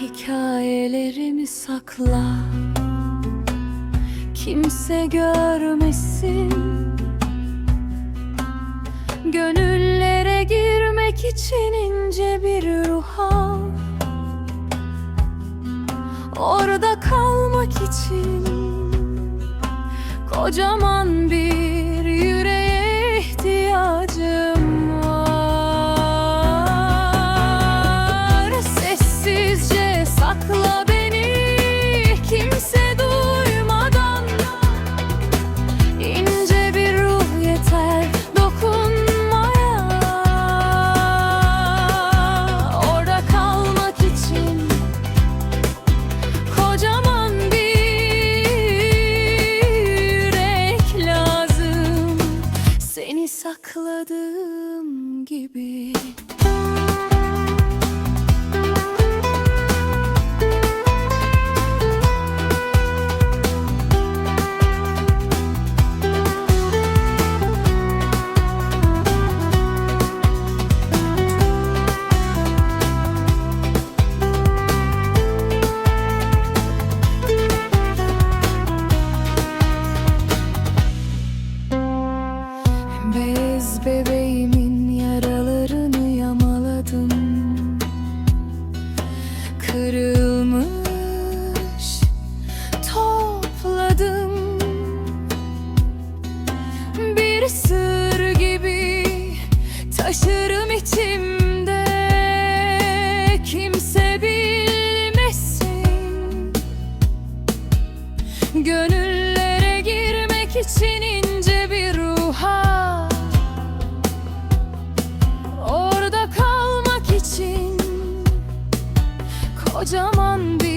Hikayelerimi sakla. Kimse görmesin. Gönüllere girmek için ince bir ruha. Orada kalmak için Kocaman bir be Bir sır gibi taşırım içimde. Kimse bilmesin. Gönüllere girmek için ince bir ruha. Orada kalmak için Kocaman bir